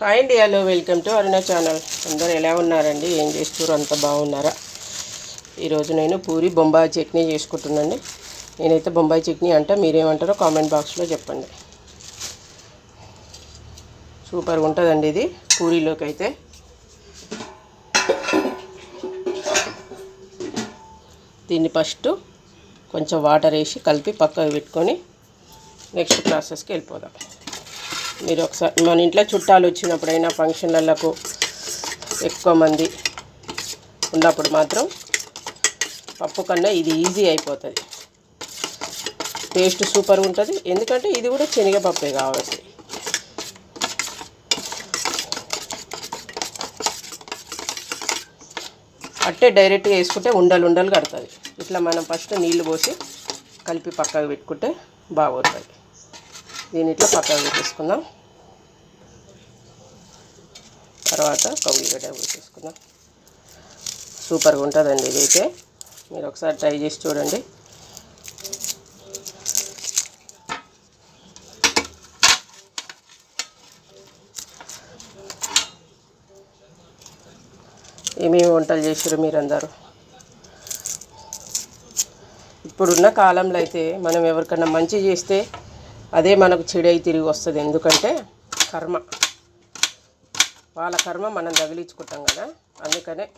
Hi అండి hello welcome to Aruna channel. అందరు ఎలా ఉన్నారండి? ఏం చేస్తారు అంత బాగున్నారా? ఈరోజు నేను పూరి బొంబాయి చట్నీ చేసుకుంటున్నాండి నేనైతే బొంబాయి చట్నీ అంటే మీరేమంటారో కామెంట్ బాక్స్లో చెప్పండి. సూపర్గా ఉంటుందండి ఇది పూరీలోకి అయితే. దీన్ని ఫస్ట్ కొంచెం వాటర్ వేసి కలిపి పక్కకు పెట్టుకొని నెక్స్ట్ ప్రాసెస్కి వెళ్ళిపోదాం. మీరు ఒకసారి మన ఇంట్లో చుట్టాలు వచ్చినప్పుడైనా ఫంక్షన్లకు ఎక్కువ మంది ఉన్నప్పుడు మాత్రం పప్పు కన్నా ఇది ఈజీ అయిపోతుంది. టేస్ట్ సూపర్ ఉంటుంది. ఎందుకంటే ఇది కూడా శనగపప్పే కాబట్టి. అట్టే డైరెక్ట్గా వేసుకుంటే ఉండలు ఉండలు కడుతుంది. ఇట్లా మనం ఫస్ట్ నీళ్ళు పోసి కలిపి పక్కకు పెట్టుకుంటే బాగుంటుంది దీని ఇట్లా పక్కకు పెట్టేసుకుందాం. తర్వాత ఒక ఉల్లిగడ్డ వేసేసుకుందాం సూపర్గా ఉంటుందండి ఇదైతే. మీరు ఒకసారి ట్రై చేసి చూడండి. ఏమేమి వంటలు చేసారు మీరందరూ? ఇప్పుడున్న కాలంలో అయితే మనం ఎవరికన్నా మంచి చేస్తే అదే మనకు చెడై తిరిగి వస్తుంది. ఎందుకంటే కర్మ. వాళ్ళ కర్మ మనం తగిలించుకుంటాం కదా. అందుకనే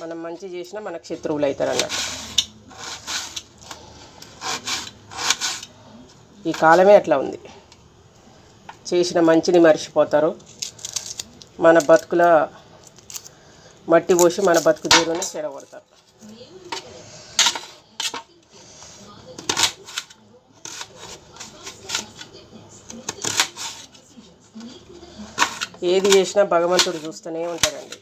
మనం మంచి చేసినా మనకు శత్రువులు అవుతారు అన్నట్టు. ఈ కాలమే అట్లా ఉంది. చేసిన మంచిని మర్చిపోతారు. మన బతుకుల మట్టి పోసి మన బతుకు తీరుని చెడగొడతారు. ఏది చేసినా భగవంతుడు చూస్తూనే ఉంటాడండి.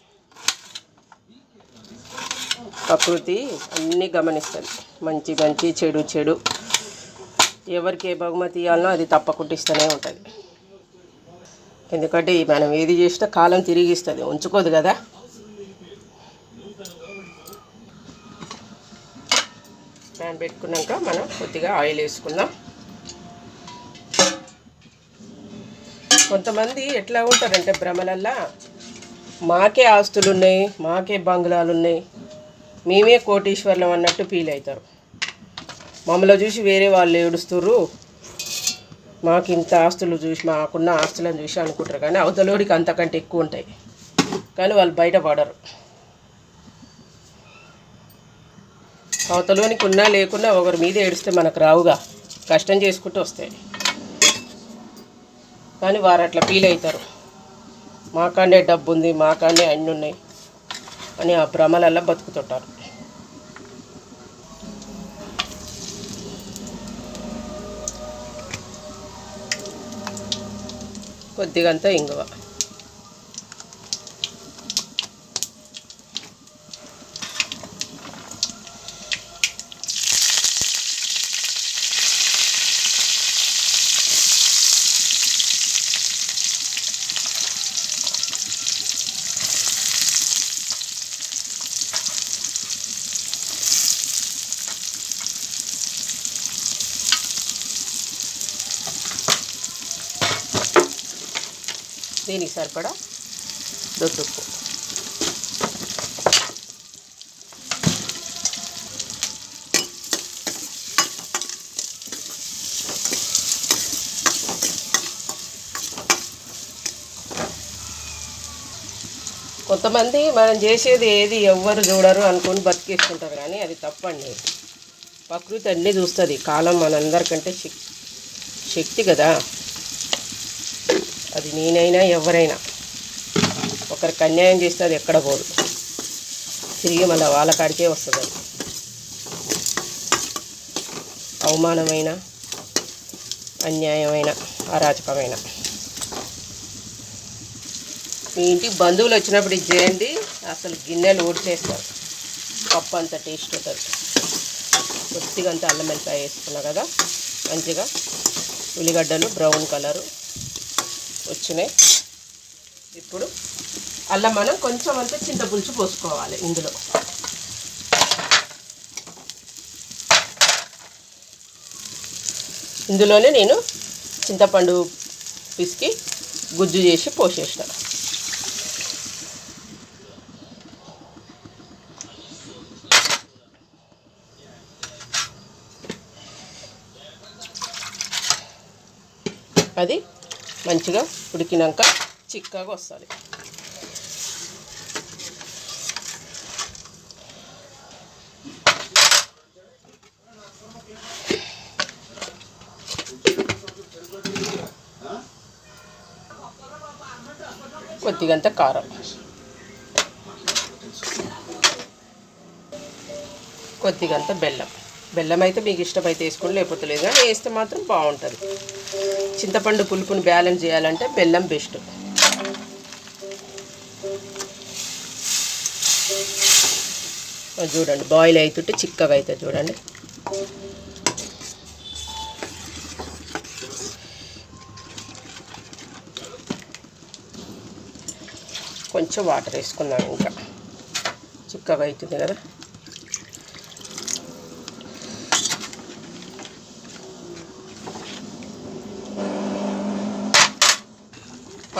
ప్రకృతి అన్నీ గమనిస్తుంది. మంచి మంచి చెడు చెడు. ఎవరికి ఏ బహుమతి ఇవ్వాలనో అది తప్పకుండా ఇస్తూనే ఉంటుంది. ఎందుకంటే మనం ఏది చేసినా కాలం తిరిగిస్తుంది. ఉంచుకోదు కదా. పెట్టుకున్నాక మనం కొద్దిగా ఆయిల్ వేసుకుందాం. కొంతమంది ఎట్లా ఉంటారంటే భ్రమలల్లా? మాకే ఆస్తులు ఉన్నాయి మాకే బంగ్లాలు ఉన్నాయి మేమే కోటీశ్వర్లం అన్నట్టు ఫీల్ అవుతారు మమ్మల్ని చూసి వేరే వాళ్ళు ఏడుస్తుర్రు. మాకు ఇంత ఆస్తులు చూసి మాకున్న ఆస్తులను చూసి అనుకుంటారు కానీ అవతలోడికి అంతకంటే ఎక్కువ ఉంటాయి. కానీ వాళ్ళు బయటపడరు. అవతలోనికి ఉన్నా లేకున్నా ఒకరి మీద ఏడిస్తే మనకు రావుగా. కష్టం చేసుకుంటూ వస్తాయి. కానీ వారు అట్లా ఫీల్ అవుతారు. మాకాండే డబ్బు ఉంది మాకాండే అన్నీ ఉన్నాయి అని ఆ భ్రమలల్లా బతుకుతుంటారు. కొద్దిగంత ఇంగువ. దీనికి సరిపడా దొట్టుప్పు కొంతమంది మనం చేసేది ఏది ఎవ్వరు చూడరు అనుకొని బతికేసుకుంటారు కానీ అది తప్పండి. ప్రకృతి అన్నీ చూస్తుంది. కాలం మనందరికంటే శక్తి శక్తి కదా. అది నేనైనా ఎవరైనా ఒకరికి అన్యాయం చేస్తే అది ఎక్కడ పోదు. తిరిగి మళ్ళీ వాళ్ళ కాడికే వస్తుంది అది. అవమానమైన అన్యాయమైన అరాచకమైన. మీ ఇంటికి బంధువులు వచ్చినప్పుడు ఇది చేయండి అసలు గిన్నెలు ఊడ్చేస్తారు. పప్పు అంత టేస్ట్ ఉంటుంది. కొద్దిగా అంత అల్లం వెల్లిపాయ వేసుకున్నా కదా మంచిగా. ఉల్లిగడ్డలు బ్రౌన్ కలరు. వచ్చినాయి. ఇప్పుడు అలా మనం కొంచెం అంత చింతపులుసు పోసుకోవాలి ఇందులో. ఇందులోనే నేను చింతపండు పిసికి గుజ్జు చేసి పోసేసిన. అది మంచిగా ఉడికినాక చిక్కగా వస్తుంది. కొద్దిగంత కారం. కొద్దిగంత బెల్లం. బెల్లం అయితే మీకు ఇష్టమైతే వేసుకోండి లేకపోతే లేదు కానీ వేస్తే మాత్రం బాగుంటుంది. చింతపండు పులుపుని బ్యాలెన్స్ చేయాలంటే బెల్లం బెస్ట్. చూడండి బాయిల్ అవుతుంటే చిక్కగా అవుతుంది చూడండి. కొంచెం వాటర్ వేసుకుందాం ఇంకా. చిక్కగా అవుతుంది కదా.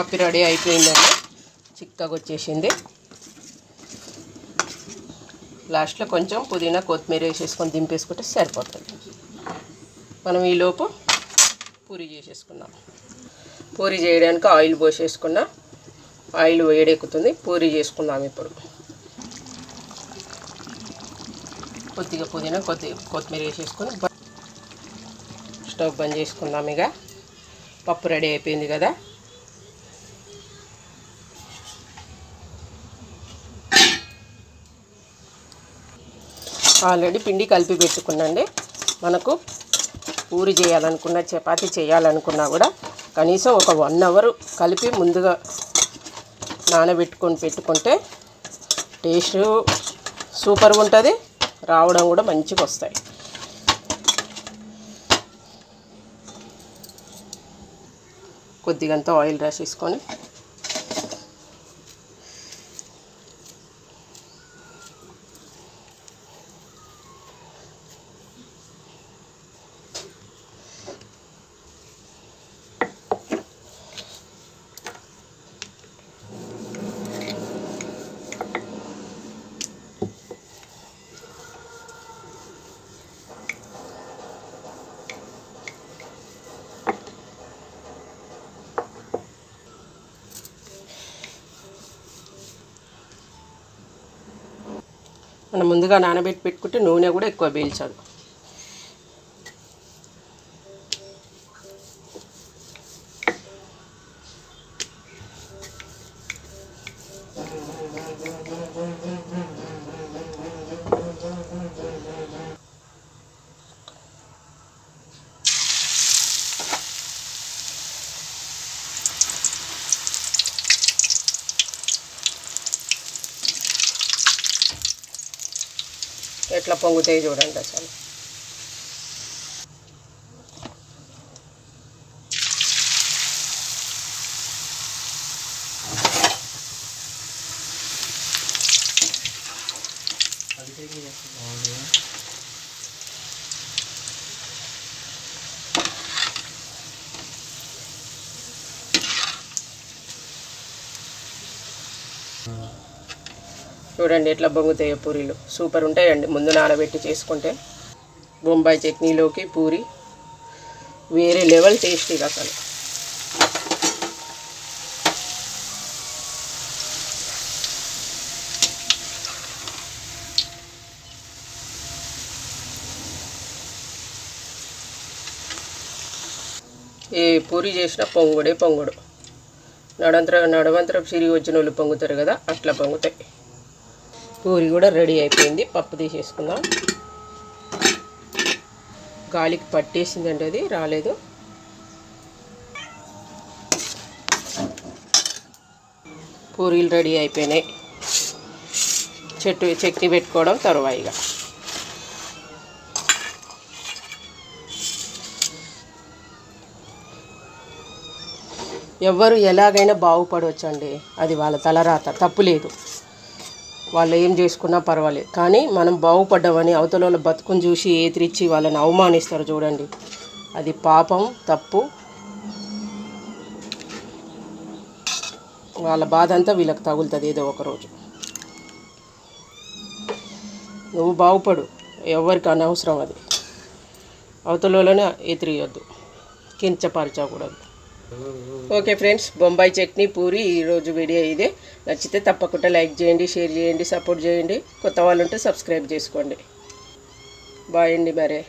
పప్పు రెడీ అయిపోయిందండి. చిక్కగా వచ్చేసింది. లాస్ట్లో కొంచెం పుదీనా కొత్తిమీర వేసేసుకొని దింపేసుకుంటే సరిపోతుంది. మనం ఈలోపు పూరి చేసేసుకున్నాం పూరి చేయడానికి ఆయిల్ పోసేసుకున్నా ఆయిల్ వేడెక్కుతుంది. పూరి చేసుకుందాం ఇప్పుడు. కొద్దిగా పుదీనా కొద్దిగా కొత్తిమీర వేసేసుకొని స్టవ్ బంద్ చేసుకుందాం ఇక. పప్పు రెడీ అయిపోయింది కదా. ఆల్రెడీ పిండి కలిపి పెట్టుకున్నండి. మనకు పూరి చేయాలనుకున్నా చపాతీ చేయాలనుకున్నా కూడా కనీసం ఒక వన్ అవర్ కలిపి ముందుగా నానబెట్టుకొని పెట్టుకుంటే టేస్ట్ సూపర్గా ఉంటుంది రావడం కూడా మంచిగా వస్తాయి. కొద్దిగంత ఆయిల్ రాసేసుకొని మనం ముందుగా నానబెట్టి పెట్టుకుంటే నూనె కూడా ఎక్కువ పీల్చదు. ఎట్లా పొంగుతాయి చూడండి అసలు చూడండి ఎట్లా బొంగుతాయో పూరీలు. సూపర్ ఉంటాయండి. ముందు నానబెట్టి చేసుకుంటే బొంబాయి చట్నీలోకి పూరి. వేరే లెవెల్ టేస్ట్ అసలు. ఏ పూరి చేసిన పొంగుడే పొంగుడు. నడంతర నడవంతరం సిరిగి వచ్చిన వాళ్ళు పొంగుతారు కదా అట్లా పొంగుతాయి. పూరి కూడా రెడీ అయిపోయింది. పప్పు తీసేసుకుందాం. గాలికి పట్టేసిందండి అది రాలేదు. పూరీలు రెడీ అయిపోయినాయి. చెట్టు చట్నీ పెట్టుకోవడం తరువాయిగా ఎవ్వరు ఎలాగైనా బాగుపడవచ్చు అండి అది వాళ్ళ తలరాత తప్పు లేదు. వాళ్ళు ఏం చేసుకున్నా పర్వాలేదు. కానీ మనం బాగుపడ్డామని అవతల వాళ్ళ బతుకుని చూసి ఏతిరిచ్చి వాళ్ళని అవమానిస్తారు చూడండి. అది పాపం తప్పు. వాళ్ళ బాధ అంతా వీళ్ళకి తగులుతుంది ఏదో ఒక రోజు. నువ్వు బాగుపడు. ఎవరికి అనవసరం అది. అవతలలోనే ఎతిరియొద్దు కించపరచకూడదు. ఓకే ఫ్రెండ్స్ బొంబాయి చట్నీ పూరి ఈరోజు వీడియో ఇదే. నచ్చితే తప్పకుండా లైక్ చేయండి షేర్ చేయండి సపోర్ట్ చేయండి. కొత్త వాళ్ళు ఉంటే సబ్స్క్రైబ్ చేసుకోండి. బాయ్ అండి మరే.